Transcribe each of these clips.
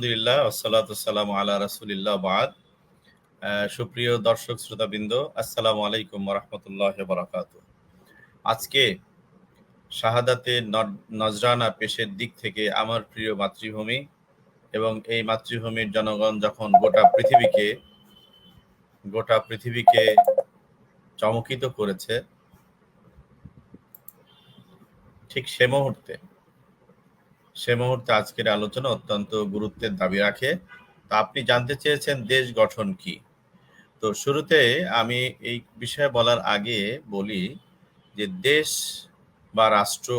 আলহামদুলিল্লাহ আসসালাতাম আলা রাসুলিল্লাহ বাদ। সুপ্রিয় দর্শক শ্রোতাবৃন্দ, আসসালামু আলাইকুম রহমতুল্লাহ বরাকাত আজকে শাহাদাতে নজরানা পেশের দিক থেকে আমার প্রিয় মাতৃভূমি এবং এই মাতৃভূমির জনগণ যখন গোটা পৃথিবীকে গোটা পৃথিবীকে চমকিত করেছে, ঠিক সে মুহূর্তে সে মুহূর্তে আজকের আলোচনা অত্যন্ত গুরুত্বের দাবি রাখে। তা আপনি জানতে চেয়েছেন দেশ গঠন কি? তো শুরুতে আমি এই বিষয়ে বলার আগে বলি যে দেশ বা রাষ্ট্র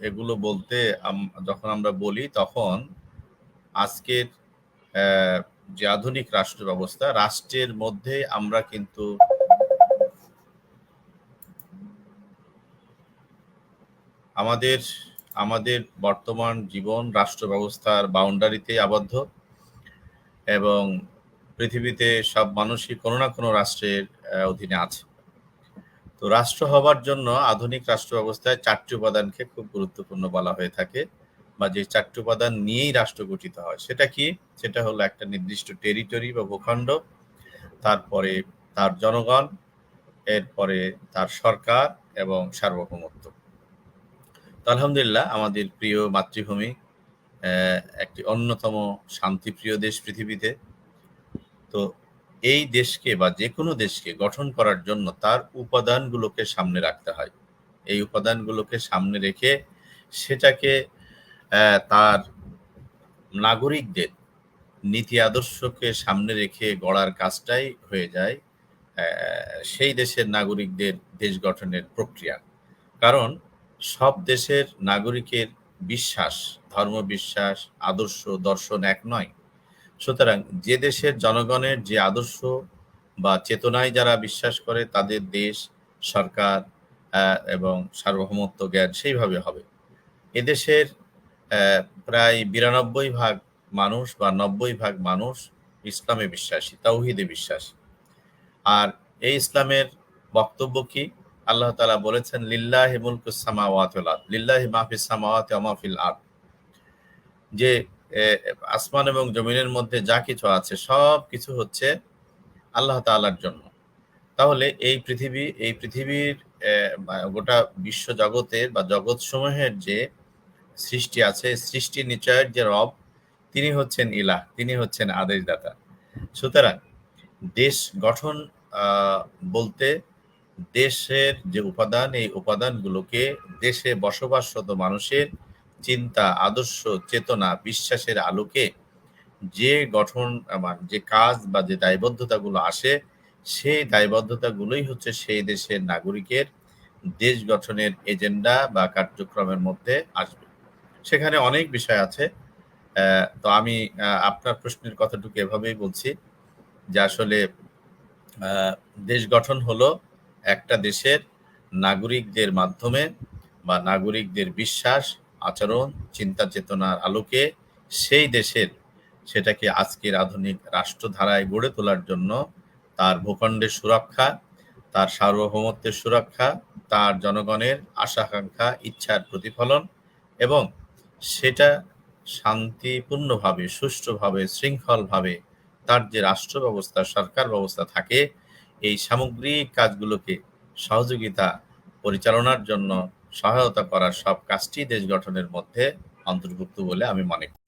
এগুলো বলতে যখন আমরা বলি তখন আজকের যে আধুনিক রাষ্ট্র ব্যবস্থা, রাষ্ট্রের মধ্যে আমরা কিন্তু আমাদের আমাদের বর্তমান জীবন রাষ্ট্র ব্যবস্থার বাউন্ডারিতে আবদ্ধ এবং পৃথিবীতে সব মানুষই কোনো না কোনো রাষ্ট্রের অধীনে আছে। তো রাষ্ট্র হবার জন্য আধুনিক রাষ্ট্র ব্যবস্থায় চারটি উপাদানকে খুব গুরুত্বপূর্ণ বলা হয়ে থাকে বা যে চারটি উপাদান নিয়েই রাষ্ট্র গঠিত হয়। সেটা কি? সেটা হলো একটা নির্দিষ্ট টেরিটরি বা ভূখণ্ড, তারপরে তার জনগণ, এরপরে তার সরকার এবং সার্বভৌমত্ব। আলহামদুলিল্লাহ আমাদের প্রিয় মাতৃভূমি একটি অন্যতম শান্তিপ্রিয় দেশ পৃথিবীতে। তো এই দেশকে বা যে কোনো দেশকে গঠন করার জন্য তার উপাদানগুলোকে সামনে রাখতে হয়। এই উপাদানগুলোকে সামনে রেখে সেটাকে তার নাগরিকদের নীতি আদর্শকে সামনে রেখে গড়ার কাজটাই হয়ে যায় সেই দেশের নাগরিকদের দেশ গঠনের প্রক্রিয়া। কারণ সব দেশের নাগরিকের বিশ্বাস, ধর্ম বিশ্বাস, আদর্শ দর্শন এক নয়। সুতরাং যে দেশের জনগণের যে আদর্শ বা চেতনায় যারা বিশ্বাস করে, তাদের দেশ, সরকার এবং সার্বভৌমত্ব জ্ঞান সেইভাবে হবে। এদেশের প্রায় বিরানব্বই ভাগ মানুষ বা নব্বই ভাগ মানুষ ইসলামে বিশ্বাসী, তাওহিদে বিশ্বাসী। আর এই ইসলামের বক্তব্য কি? আল্লাহ তাআলা বলেছেন, লিল্লাহি মুলকুস সামাওয়াতি ওয়াল আরদ। লিল্লাহি মা ফিস সামাওয়াতি ওয়া মা ফিল আরদ। যে আসমান এবং জমিনের মধ্যে যা কিছু আছে, সব কিছু হচ্ছে আল্লাহ তাআলার জন্য। তাহলে এই পৃথিবী, এই পৃথিবীর গোটা বিশ্ব জগতের বা জগৎ সমূহের যে সৃষ্টি আছে সৃষ্টি নিচয়ের যে রব, তিনি হচ্ছেন ইলাহ, তিনি হচ্ছেন আদেশদাতা। সুতরাং দেশ গঠন বলতে দেশের যে উপাদান, এই উপাদানগুলোকে দেশে বসবাসরত মানুষের চিন্তা, আদর্শ, চেতনা, বিশ্বাসের আলোকে যে গঠন যে কাজ বা যে দায়বদ্ধতাগুলো আসে, সেই দায়বদ্ধতাগুলোই হচ্ছে সেই দেশের নাগরিকের দেশ গঠনের এজেন্ডা বা কার্যক্রমের মধ্যে আসবে। সেখানে অনেক বিষয় আছে। তো আমি আপনার প্রশ্নের কথাটুকু এভাবেই বলছি যে আসলে দেশ গঠন হলো একটা দেশের নাগরিকদের মাধ্যমে বা নাগরিকদের বিশ্বাস, আচরণ, চিন্তা চেতনার আলোকে সেই দেশের সেটাকে আজকের আধুনিক রাষ্ট্রধারায় গড়ে তোলার জন্য তার ভূখণ্ডের সুরক্ষা, তার সার্বভৌমত্বের সুরক্ষা, তার জনগণের আশা আকাঙ্ক্ষা ইচ্ছার প্রতিফলন এবং সেটা শান্তিপূর্ণভাবে, সুষ্ঠুভাবে, শৃঙ্খলভাবে তার যে রাষ্ট্র ব্যবস্থা সরকার ব্যবস্থা থাকে এই সামগ্রিক কাজগুলোকে সহযোগিতা পরিচালনার জন্য সহায়তা করার সব কাজটি দেশ গঠনের মধ্যে অন্তর্ভুক্ত বলে আমি মনে করি।